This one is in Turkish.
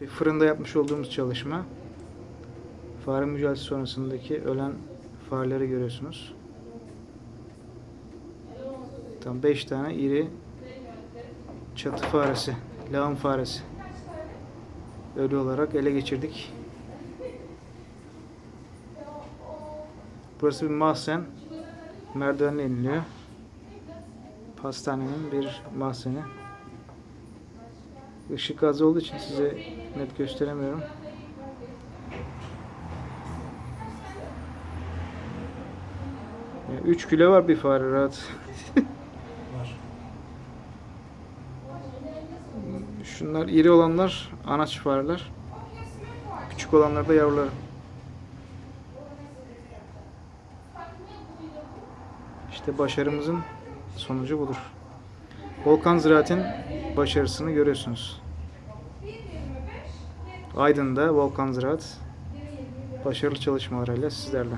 Bir fırında yapmış olduğumuz çalışma. Fare mücadelesi sonrasındaki ölen fareleri görüyorsunuz. Tam 5 tane iri çatı faresi, lağım faresi. Ölü olarak ele geçirdik. Burası bir mahzen. Merdivenle iniliyor. Pastanenin bir mahzeni. Işık az olduğu için size net gösteremiyorum. Yani 3 kilo var bir fare rahat. Var. Şunlar iri olanlar anaç fareler. Küçük olanlar da yavruları. İşte başarımızın sonucu budur. Volkan Ziraat'in başarısını görüyorsunuz. Aydın'da Volkan Ziraat başarılı çalışmalarıyla sizlerle.